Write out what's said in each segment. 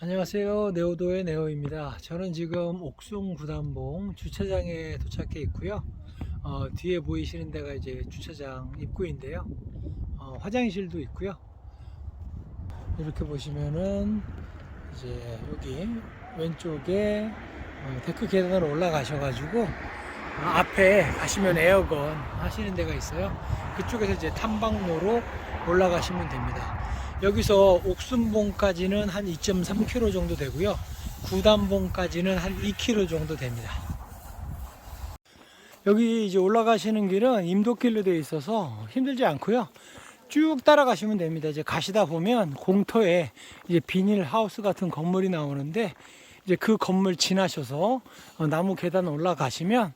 안녕하세요. 네오도의 네오입니다. 저는 지금 옥숭 구단봉 주차장에 도착해 있고요. 어, 뒤에 보이시는 데가 이제 주차장 입구인데요. 어, 화장실도 있고요. 이렇게 보시면은 이제 여기 왼쪽에 어, 데크 계단으로 올라가셔가지고 어, 앞에 가시면 에어건 하시는 데가 있어요. 그쪽에서 이제 탐방로로 올라가시면 됩니다. 여기서 옥순봉까지는 한 2.3km 정도 되고요. 구단봉까지는 한 2km 정도 됩니다. 여기 이제 올라가시는 길은 임도길로 되어 있어서 힘들지 않고요. 쭉 따라가시면 됩니다. 이제 가시다 보면 공터에 이제 비닐 하우스 같은 건물이 나오는데 이제 그 건물 지나셔서 어, 나무 계단 올라가시면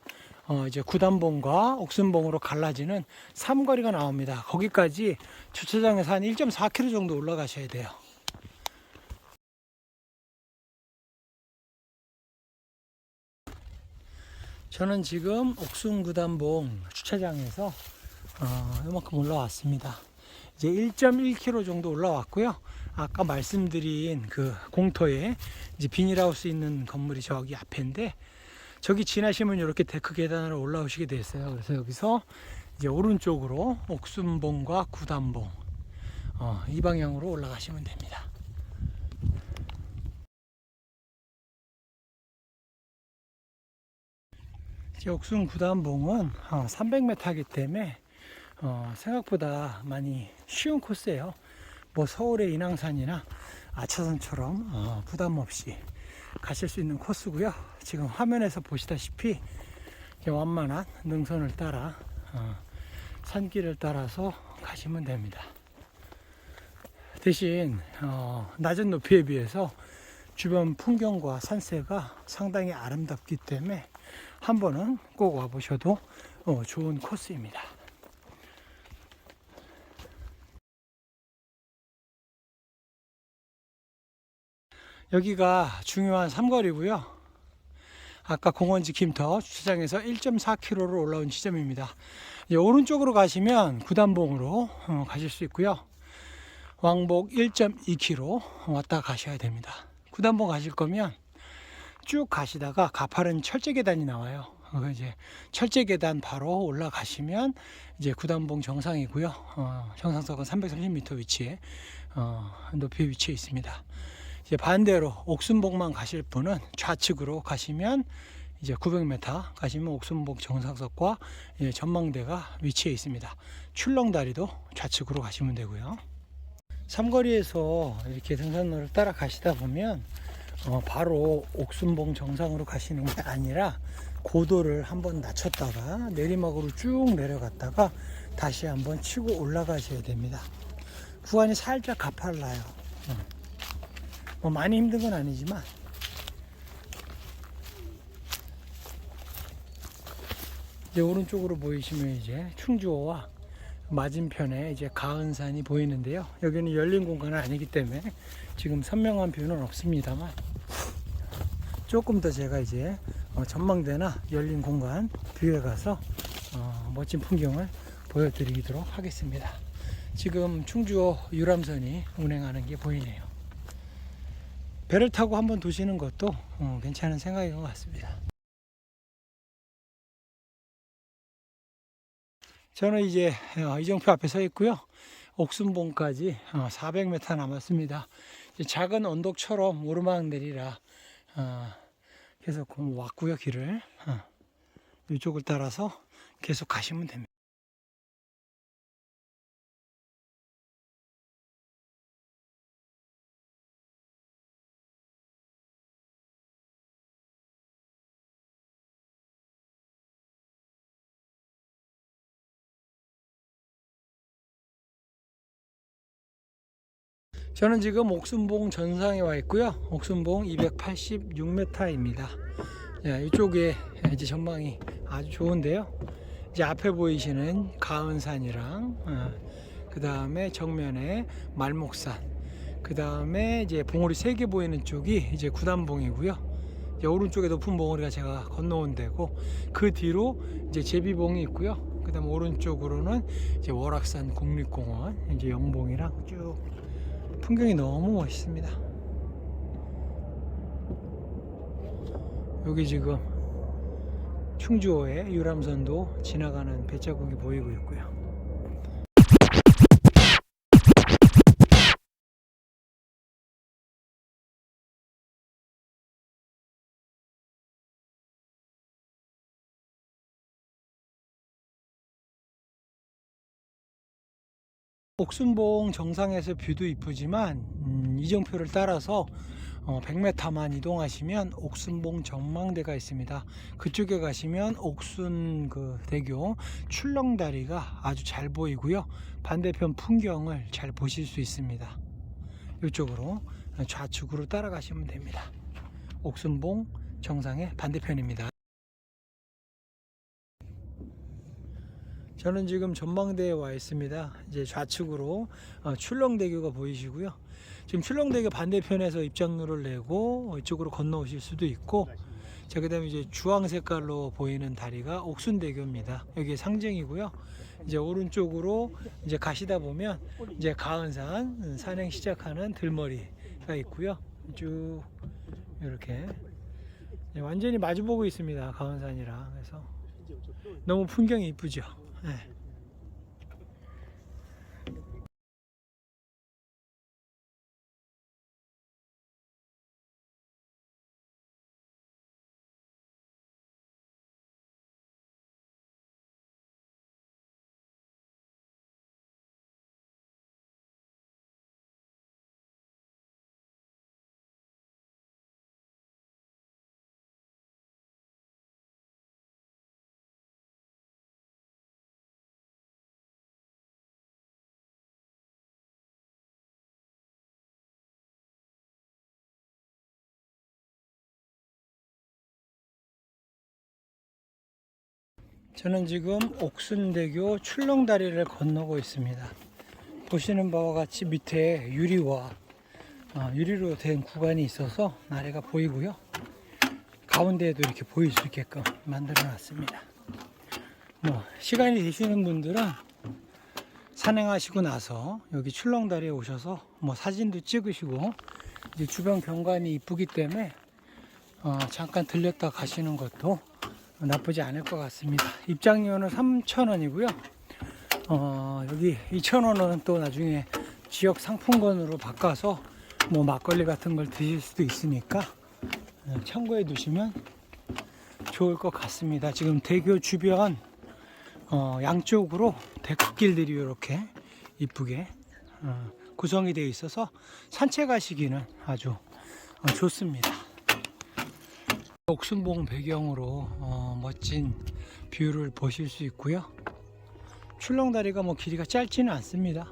어, 이제 구단봉과 옥순봉으로 갈라지는 삼거리가 나옵니다. 거기까지 주차장에서 한 1.4km 정도 올라가셔야 돼요. 저는 지금 옥순구단봉 주차장에서 어, 이만큼 올라왔습니다. 이제 1.1km 정도 올라왔고요. 아까 말씀드린 그 공터에 이제 비닐하우스 있는 건물이 저기 앞인데 저기 지나시면 이렇게 데크 계단으로 올라오시게 됐어요. 그래서 여기서 이제 오른쪽으로 옥순봉과 구단봉 어, 이 방향으로 올라가시면 됩니다. 옥순 구단봉은 300m이기 때문에 어, 생각보다 많이 쉬운 코스예요. 뭐 서울의 인왕산이나 아차산처럼 어, 부담 없이 가실 수 있는 코스고요. 지금 화면에서 보시다시피 완만한 능선을 따라 어, 산길을 따라서 가시면 됩니다. 대신 어, 낮은 높이에 비해서 주변 풍경과 산세가 상당히 아름답기 때문에 한 번은 꼭 와보셔도 어, 좋은 코스입니다. 여기가 중요한 삼거리고요. 아까 공원 지킴터 주차장에서 1.4km로 올라온 지점입니다. 오른쪽으로 가시면 구단봉으로 어, 가실 수 있고요. 왕복 1.2km 왔다 가셔야 됩니다. 구단봉 가실 거면 쭉 가시다가 가파른 철제 계단이 나와요. 그 이제 철제 계단 바로 올라가시면 이제 구단봉 정상이고요. 어, 정상석은 330m 위치에 어, 높이 위치해 있습니다. 이제 반대로 옥순봉만 가실 분은 좌측으로 가시면 이제 900m 가시면 옥순봉 정상석과 예, 전망대가 위치해 있습니다. 출렁다리도 좌측으로 가시면 되고요. 삼거리에서 이렇게 등산로를 따라 가시다 보면 어, 바로 옥순봉 정상으로 가시는 게 아니라 고도를 한번 낮췄다가 내리막으로 쭉 내려갔다가 다시 한번 치고 올라가셔야 됩니다. 구간이 살짝 가팔라요. 어. 뭐 많이 힘든 건 아니지만 이제 오른쪽으로 보이시면 이제 충주호와 맞은편에 이제 가은산이 보이는데요. 여기는 열린 공간은 아니기 때문에 지금 선명한 뷰는 없습니다만 조금 더 제가 이제 어, 전망대나 열린 공간 뷰에 가서 어, 멋진 풍경을 보여드리도록 하겠습니다. 지금 충주호 유람선이 운행하는 게 보이네요. 배를 타고 한번 도시는 것도 어, 괜찮은 생각인 것 같습니다. 저는 이제 어, 이정표 앞에 서 있고요. 옥순봉까지 400m 남았습니다. 이제 작은 언덕처럼 오르막 내리라 어, 계속 왔고요 길을 어, 이쪽을 따라서 계속 가시면 됩니다. 저는 지금 옥순봉 전상에 와 있고요. 옥순봉 286m입니다. 예, 이쪽에 이제 전망이 아주 좋은데요. 이제 앞에 보이시는 가은산이랑 어, 그 다음에 정면에 말목산, 그 다음에 이제 봉우리 세 개 보이는 쪽이 이제 구단봉이고요. 이제 오른쪽에 높은 봉우리가 제가 건너온 데고 그 뒤로 이제 제비봉이 있고요. 그 다음 오른쪽으로는 이제 월악산 국립공원, 이제 영봉이랑 쭉 풍경이 너무 멋있습니다. 여기 지금 충주호의 유람선도 지나가는 배자국이 보이고 있고요. 옥순봉 정상에서 뷰도 이쁘지만 음, 이정표를 따라서 어, 100m만 이동하시면 옥순봉 전망대가 있습니다. 그쪽에 가시면 옥순 그 대교 출렁다리가 아주 잘 보이고요. 반대편 풍경을 잘 보실 수 있습니다. 이쪽으로 좌측으로 따라가시면 됩니다. 옥순봉 정상의 반대편입니다. 저는 지금 전망대에 와 있습니다. 이제 좌측으로 어, 출렁대교가 보이시고요. 지금 출렁대교 반대편에서 입장료를 내고 이쪽으로 건너오실 수도 있고, 자 그 다음에 이제 주황 색깔로 보이는 다리가 옥순대교입니다. 여기 상징이고요. 이제 오른쪽으로 이제 가시다 보면 이제 가은산 산행 시작하는 들머리가 있고요. 쭉 이렇게 네, 완전히 마주보고 있습니다. 가은산이랑 그래서 너무 풍경이 이쁘죠. 네. 저는 지금 옥순대교 출렁다리를 건너고 있습니다. 보시는 바와 같이 밑에 유리와 어, 유리로 된 구간이 있어서 나래가 보이고요. 가운데에도 이렇게 보일 수 있게끔 만들어 놨습니다. 뭐 시간이 되시는 분들은 산행하시고 나서 여기 출렁다리에 오셔서 뭐 사진도 찍으시고 이제 주변 경관이 이쁘기 때문에 어, 잠깐 들렸다 가시는 것도 나쁘지 않을 것 같습니다. 입장료는 3,000원이고요. 어, 여기 2,000원은 또 나중에 지역 상품권으로 바꿔서 뭐 막걸리 같은 걸 드실 수도 있으니까 어, 참고해 두시면 좋을 것 같습니다. 지금 대교 주변 어, 양쪽으로 데크길들이 이렇게 이쁘게 어, 구성이 되어 있어서 산책하시기는 아주 어, 좋습니다. 옥순봉 배경으로 어, 멋진 뷰를 보실 수 있고요. 출렁다리가 뭐 길이가 짧지는 않습니다.